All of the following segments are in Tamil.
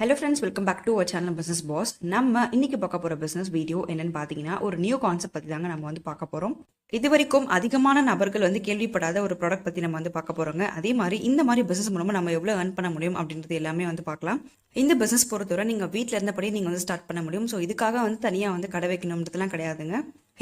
Hello friends welcome back to our channel business boss நம்ம இன்னைக்கு பார்க்க போகிற பிஸ்னஸ் வீடியோ என்னன்னு பார்த்தீங்கன்னா ஒரு நியூ கான்செப்ட் பற்றி தாங்க நம்ம வந்து பார்க்க போகிறோம் இது வரைக்கும் அதிகமான நபர்கள் வந்து கேள்விப்படாத ஒரு ப்ராடக்ட் பற்றி நம்ம வந்து பார்க்க போகிறோங்க அதே மாதிரி இந்த மாதிரி பிஸ்னஸ் மூலமாக நம்ம எவ்வளோ ஏர்ன் பண்ண முடியும் அப்படின்றது எல்லாமே வந்து பார்க்கலாம். இந்த பிஸ்னஸ் பொறுத்தவரை நீங்கள் வீட்டில் இருந்தபடி நீங்கள் வந்து ஸ்டார்ட் பண்ண முடியும். ஸோ இதுக்காக வந்து தனியாக வந்து கடை வைக்கணுன்றதுலாம் கிடையாதுங்க.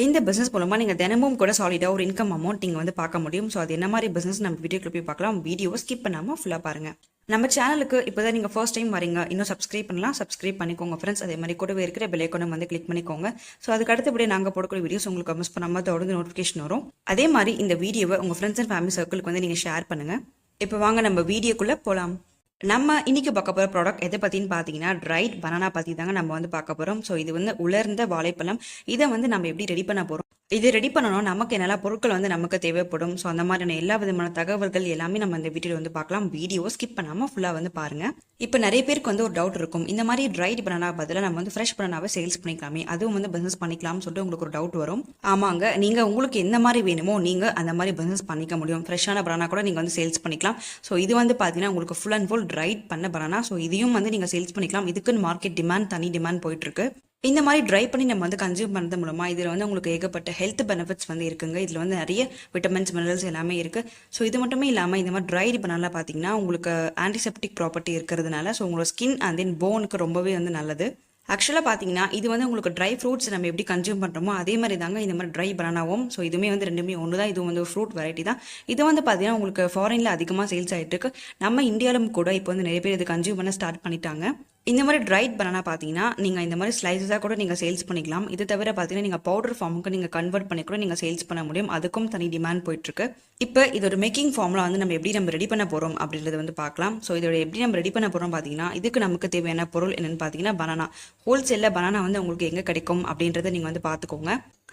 இந்த பிஸ்னஸ் மூலமாக நீங்கள் தினமும் கூட சாலிடாக ஒரு இன்கம் அமௌண்ட் நீங்கள் வந்து பார்க்க முடியும். ஸோ அது என்ன மாதிரி பிஸ்னஸ் நம்ம வீடியோக்குள்ள போய் பார்க்கலாம். வீடியோவை ஸ்கிப் பண்ணாமல் ஃபுல்லாக பாருங்கள் நம்ம சேனலுக்கு இப்போ தான் நீங்கள் ஃபர்ஸ்ட் டைம் வரீங்க இன்னும் சப்ஸ்கிரைப் பண்ணலாம் சப்ஸ்கிரைப் பண்ணிக்கோங்க ஃப்ரெண்ட்ஸ் அதே மாதிரி கூடவே இருக்கிற பெல் வந்து கிளிக் பண்ணிக்கோங்க. ஸோ அதுக்கு அடுத்தபடி நாங்கள் போடக்கூடிய வீடியோஸ் உங்களுக்கு மிஸ் பண்ணாமல் தொடர்ந்து நோட்டிஃபிகேஷன் வரும். அதே மாதிரி இந்த வீடியோவை உங்கள் ஃப்ரெண்ட்ஸ் அண்ட் ஃபேமிலி சர்க்கிளுக்கு வந்து நீங்கள் ஷேர் பண்ணுங்கள் இப்போ வாங்க நம்ம வீடியோக்குள்ளே போகலாம் நம்ம இன்னைக்கு பார்க்க போகிற ப்ராடக்ட் எதை பற்றின்னு பார்த்தீங்கன்னா ட்ரைட் பனானா பற்றி தாங்க நம்ம வந்து பார்க்க போகிறோம் ஸோ இது வந்து உலர்ந்த வாழைப்பழம். இதை வந்து நம்ம எப்படி ரெடி பண்ண போகிறோம் இது ரெடி பண்ணணும். நமக்கு என்னெல்லாம் பொருட்கள் வந்து நமக்கு தேவைப்படும். ஸோ அந்த மாதிரியான எல்லா விதமான தகவல்கள் எல்லாமே நம்ம இந்த வீடியோ வந்து பார்க்கலாம். வீடியோ ஸ்கிப் பண்ணாமல் ஃபுல்லாக வந்து பாருங்கள் இப்போ நிறைய பேருக்கு வந்து ஒரு டவுட் இருக்கும். இந்த மாதிரி ட்ரைட் பனானா பதிலாக நம்ம வந்து ஃப்ரெஷ் பனானாவை சேல்ஸ் பண்ணிக்கலாமே. அதுவும் வந்து பிஸ்னஸ் பண்ணிக்கலாம்னு சொல்லிட்டு உங்களுக்கு ஒரு டவுட் வரும். ஆமாங்க. நீங்கள் உங்களுக்கு எந்த மாதிரி வேணுமோ நீங்கள் அந்த மாதிரி பிஸ்னஸ் பண்ணிக்க முடியும். ஃப்ரெஷ்ஷான பனானா கூட நீங்கள் வந்து சேல்ஸ் பண்ணிக்கலாம். ஸோ இது வந்து பார்த்தீங்கன்னா உங்களுக்கு ஃபுல் அண்ட் ஃபுல் ட்ரைட் பண்ண பனானா ஸோ இதையும் வந்து நீங்கள் சேல்ஸ் பண்ணிக்கலாம். இதுக்குன்னு மார்க்கெட் டிமாண்ட் தனி டிமாண்ட் போயிட்டு இருக்கு. இந்த மாதிரி ட்ரை பண்ணி நம்ம வந்து கன்சியூம் பண்ணுறது மூலமாக இதில் வந்து உங்களுக்கு ஏகப்பட்ட ஹெல்த் பெனிஃபிட்ஸ் வந்து இருக்குங்க. இதில் வந்து நிறைய விட்டமின்ஸ் மினரல்ஸ் எல்லாமே இருக்குது ஸோ இது மட்டுமே இல்லாமல் இந்த மாதிரி ட்ரை பண்ணால பார்த்தீங்கன்னா உங்களுக்கு ஆன்டிசெப்டிக் ப்ராப்பர்ட்டி இருக்கிறதுனால ஸோ உங்களோட ஸ்கின் அண்ட் தென் போனுக்கு ரொம்பவே வந்து நல்லது. ஆக்சுவலாக பார்த்தீங்கன்னா இது வந்து உங்களுக்கு ட்ரை ஃப்ரூட்ஸ் நம்ம எப்படி கன்சியூம் பண்ணுறோமோ அதே மாதிரி தாங்க இந்த மாதிரி ட்ரை பனானாவும் ஸோ இதுவுமே வந்து ரெண்டுமே ஒன்று தான் இது வந்து ஃப்ரூட் வெரைட்டி தான். இது வந்து பார்த்தீங்கன்னா உங்களுக்கு ஃபாரினில் அதிகமாக சேல்ஸ் ஆகிட்டு இருக்கு. நம்ம இந்தியாவிலும் கூட இப்போ வந்து நிறைய பேர் இது கன்சியூம் பண்ண ஸ்டார்ட் பண்ணிட்டாங்க. இந்த மாதிரி ட்ரைட் பனானா பார்த்தீங்கன்னா நீங்கள் இந்த மாதிரி ஸ்லைசஸாக கூட நீங்கள் சேல்ஸ் பண்ணிக்கலாம். இது தவிர பார்த்தீங்கன்னா நீங்கள் பவுடர் ஃபார்முக்கு நீங்கள் கன்வெர்ட் பண்ணி கூட நீங்கள் சேல்ஸ் பண்ண முடியும். அதுக்கும் தனி டிமாண்ட் போயிட்டுருக்கு. இப்போ இதோட மேக்கிங் ஃபார்மில் வந்து நம்ம எப்படி நம்ம ரெடி பண்ண போகிறோம் அப்படின்றத வந்து பார்க்கலாம் ஸோ இதோட எப்படி நம்ம ரெடி பண்ண போகிறோம் பார்த்தீங்கன்னா இதுக்கு நமக்கு தேவையான பொருள் என்னென்னு பார்த்தீங்கன்னா பனானா ஹோல்சேலில் பனானா வந்து உங்களுக்கு எங்கே கிடைக்கும் அப்படின்றத நீங்கள் வந்து பார்த்துக்கோங்க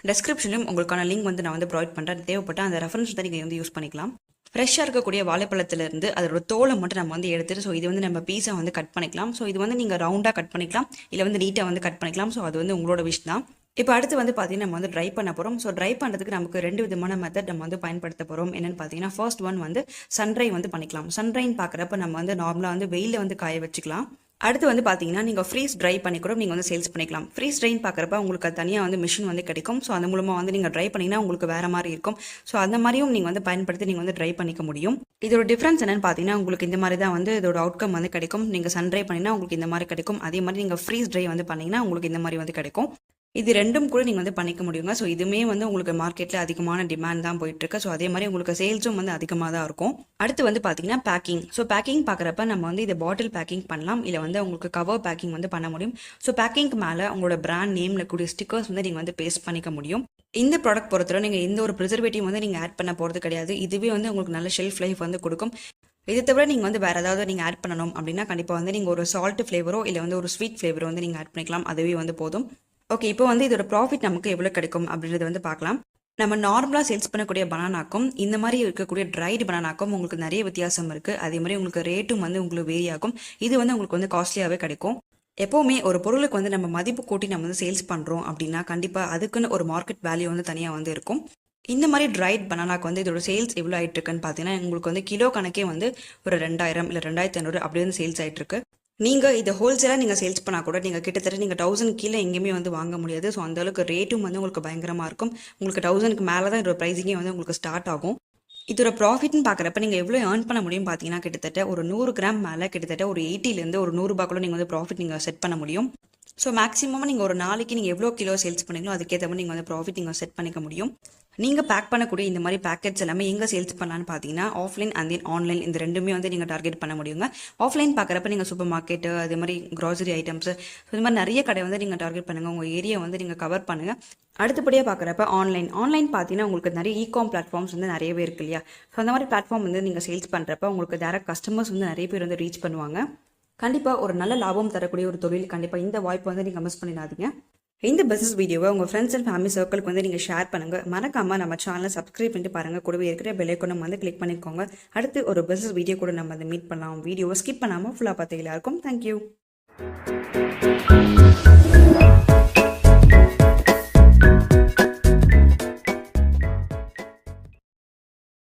டெஸ்கிரிப்ஷனும் உங்களுக்கான லிங்க் வந்து நான் வந்து ப்ரொவைட் பண்ணுறேன் தேவைப்பட்ட அந்த ரெஃபரன்ஸ் தான் நீங்கள் வந்து யூஸ் பண்ணிக்கலாம். ஃப்ரெஷ்ஷாக இருக்கக்கூடிய வாழைப்பழத்துலேருந்து அதோட தோலை மட்டும் நம்ம வந்து எடுத்துட்டு ஸோ இது வந்து நம்ம பீஸை வந்து கட் பண்ணிக்கலாம். ஸோ இது வந்து நீங்கள் ரவுண்டாக கட் பண்ணிக்கலாம். இல்லை வந்து நீட்டாக வந்து கட் பண்ணிக்கலாம். ஸோ அது வந்து உங்களோட விஷ் தான். இப்போ அடுத்து வந்து பார்த்தீங்கன்னா நம்ம வந்து ட்ரை பண்ண போகிறோம் ஸோ ட்ரை பண்ணுறதுக்கு நமக்கு ரெண்டு விதமான மெத்தட் நம்ம வந்து பயன்படுத்த போகிறோம் என்னென்னு பார்த்தீங்கன்னா ஃபர்ஸ்ட் ஒன் வந்து சன்ட்ரை வந்து பண்ணிக்கலாம். சன்ரைன் பார்க்குறப்ப நம்ம வந்து நார்மலாக வந்து வெயிலில் வந்து காய வச்சுக்கலாம். அடுத்து வந்து பார்த்தீங்கன்னா நீங்கள் ஃப்ரீஸ் ட்ரை பண்ணி கூட நீங்கள் வந்து சேல்ஸ் பண்ணிக்கலாம். ஃப்ரீஸ் ட்ரைன் பார்க்குறப்ப உங்களுக்கு அது தனியாக வந்து மிஷின் வந்து கிடைக்கும். ஸோ அந்த மூலமாக வந்து நீங்கள் ட்ரை பண்ணிங்கன்னா உங்களுக்கு வேறு மாதிரி இருக்கும். ஸோ அந்த மாதிரியும் நீங்கள் வந்து பயன்படுத்தி நீங்கள் வந்து ட்ரை பண்ணிக்க முடியும். இதோட டிஃப்ரென்ஸ் என்னன்னு பார்த்தீங்கன்னா உங்களுக்கு இந்த மாதிரி தான் வந்து இதோட அவுட்கம் வந்து கிடைக்கும். நீங்கள் சன் ட்ரை பண்ணினா உங்களுக்கு இந்த மாதிரி கிடைக்கும். அதே மாதிரி நீங்கள் ஃப்ரீஸ் ட்ரை வந்து பண்ணிங்கன்னா உங்களுக்கு இந்த மாதிரி வந்து கிடைக்கும். இது ரெண்டும் கூட நீங்கள் வந்து பண்ணிக்க முடியுங்க. ஸோ இதுவுமே வந்து உங்களுக்கு மார்க்கெட்டில் அதிகமான டிமாண்ட் தான் போயிட்டு இருக்கு ஸோ அதே மாதிரி உங்களுக்கு சேல்ஸும் வந்து அதிகமாக தான் இருக்கும். அடுத்து வந்து பார்த்தீங்கன்னா பேக்கிங் ஸோ பேக்கிங் பார்க்குறப்ப நம்ம வந்து இதை பாட்டில் பேக்கிங் பண்ணலாம். இல்லை வந்து உங்களுக்கு கவர் பேக்கிங் வந்து பண்ண முடியும். ஸோ பேக்கிங்க்கு மேலே உங்களோட பிராண்ட் நேமில் கூடிய ஸ்டிக்கர்ஸ் வந்து நீங்கள் வந்து பேஸ்ட் பண்ணிக்க முடியும். இந்த ப்ராடக்ட் பொறுத்தவரை நீங்கள் எந்த ஒரு ப்ரிசர்வேட்டிவ் வந்து நீங்கள் ஆட் பண்ண போகிறது கிடையாது. இதுவே வந்து உங்களுக்கு நல்ல ஷெல்ஃப் லைஃப் வந்து கொடுக்கும். இது தவிர நீங்கள் வந்து வேறு ஏதாவது நீங்கள் ஆட் பண்ணணும் அப்படின்னா கண்டிப்பாக வந்து நீங்கள் ஒரு சால்ட் ஃப்ளேவரோ இல்லை வந்து ஒரு ஸ்வீட் ஃப்ளேவரோ வந்து நீங்கள் ஆட் பண்ணிக்கலாம். அதுவே வந்து போதும். ஓகே இப்போ வந்து இதோட ப்ராஃபிட் நமக்கு எவ்வளோ கிடைக்கும் அப்படின்றத வந்து பார்க்கலாம். நம்ம நார்மலாக சேல்ஸ் பண்ணக்கூடிய பனானாக்கும் இந்த மாதிரி இருக்கக்கூடிய ட்ரைடு பனானாக்கும் உங்களுக்கு நிறைய வித்தியாசம் இருக்குது அதே மாதிரி உங்களுக்கு ரேட்டும் வந்து உங்களுக்கு வேரி ஆகும். இது வந்து உங்களுக்கு வந்து காஸ்ட்லியாகவே கிடைக்கும். எப்போவுமே ஒரு பொருளுக்கு வந்து நம்ம மதிப்பு கூட்டி நம்ம வந்து சேல்ஸ் பண்ணுறோம் அப்படின்னா கண்டிப்பாக அதுக்குன்னு ஒரு மார்க்கெட் வேல்யூ வந்து தனியாக வந்து இருக்கும். இந்த மாதிரி ட்ரைட் பனானாக்கு வந்து இதோட சேல்ஸ் எவ்வளோ ஆயிட்டு இருக்குன்னு பார்த்தீங்கன்னா உங்களுக்கு வந்து கிலோ கணக்கே வந்து ஒரு ரெண்டாயிரம் இல்லை ரெண்டாயிரத்தி ஐநூறு அப்படி வந்து சேல்ஸ் ஆகிட்டு இருக்கு நீங்கள் இதை ஹோல்சேலாக நீங்கள் சேல்ஸ் பண்ணால் கூட நீங்கள் கிட்டத்தட்ட நீங்கள் தௌசண்ட் கீழே எங்கேயுமே வந்து வாங்க முடியாது. ஸோ அந்தளவுக்கு ரேட்டும் வந்து உங்களுக்கு பயங்கரமாக இருக்கும். உங்களுக்கு தௌசண்ட்க்கு மேலே தான் இதோட ப்ரைஸிங்கே வந்து உங்களுக்கு ஸ்டார்ட் ஆகும். இதோட ப்ராஃபிட்னு பார்க்குறப்ப நீங்கள் எவ்வளோ ஏர்ன் பண்ண முடியும் பார்த்தீங்கன்னா கிட்டத்தட்ட ஒரு நூறு கிராம் மேலே கிட்டத்தட்ட ஒரு எயிட்டிலேருந்து ஒரு நூறுரூபாக்குள்ள நீங்கள் வந்து ப்ராஃபிட் நீங்கள் செட் பண்ண முடியும். ஸோ மேக்ஸிமம் நீங்கள் ஒரு நாளைக்கு நீங்கள் எவ்வளோ கிலோ சேல்ஸ் பண்ணீங்களோ அதுக்கேற்ற மாதிரி நீங்கள் வந்து ப்ராஃபிட் நீங்கள் செட் பண்ணிக்க முடியும். நீங்கள் பேக் பண்ணக்கூடிய இந்த மாதிரி பேக்கெட்ஸ் எல்லாமே எங்கே சேல்ஸ் பண்ணலான்னு பார்த்தீங்கன்னா ஆஃப்லைன் அண்ட் தென் ஆன்லைன் இந்த ரெண்டுமே வந்து நீங்கள் டார்கெட் பண்ண முடியுங்க. ஆஃப்லைன் பார்க்குறப்ப நீங்கள் சூப்பர் மார்க்கெட்டு அதே மாதிரி க்ராசரி ஐட்டம்ஸ் இந்த மாதிரி நிறைய கடை வந்து நீங்கள் டார்கெட் பண்ணுங்கள் உங்கள் ஏரியா வந்து நீங்கள் கவர் பண்ணுங்கள் அடுத்தபடியாக பார்க்குறப்ப ஆன்லைன் ஆன்லைன் பார்த்தீங்கன்னா உங்களுக்கு நிறைய இகாம் பிளாட்ஃபார்ம்ஸ் வந்து நிறையவே இருக்கு இல்லையா? ஸோ அந்த மாதிரி பிளாட்ஃபார்ம் வந்து நீங்கள் சேல்ஸ் பண்ணுறப்ப உங்களுக்கு டேரக்ட் கஸ்டமர்ஸ் வந்து நிறைய பேர் வந்து ரீச் பண்ணுவாங்க. கண்டிப்பாக ஒரு நல்ல லாபம் தரக்கூடிய ஒரு தொழில் கண்டிப்பாக இந்த வாய்ப்பை வந்து நீங்கள் மிஸ் பண்ணிடாதீங்க. இந்த பிஸ்னஸ் வீடியோவை உங்கள் ஃப்ரெண்ட்ஸ் அண்ட் ஃபேமிலி சர்க்கிளுக்கு வந்து நீங்கள் ஷேர் பண்ணுங்கள் மறக்காமல் நம்ம சேனலை சப்ஸ்கிரைப் பண்ணிட்டு பாருங்கள் கூடவே இருக்கிற பெல்லைக்கொண்டு வந்து கிளிக் பண்ணிக்கோங்க. அடுத்து ஒரு பிஸ்னஸ் வீடியோ கூட நம்ம வந்து மீட் பண்ணலாம். வீடியோவை ஸ்கிப் பண்ணாமல் ஃபுல்லாக பார்த்து எல்லாருக்கும் தேங்க்யூ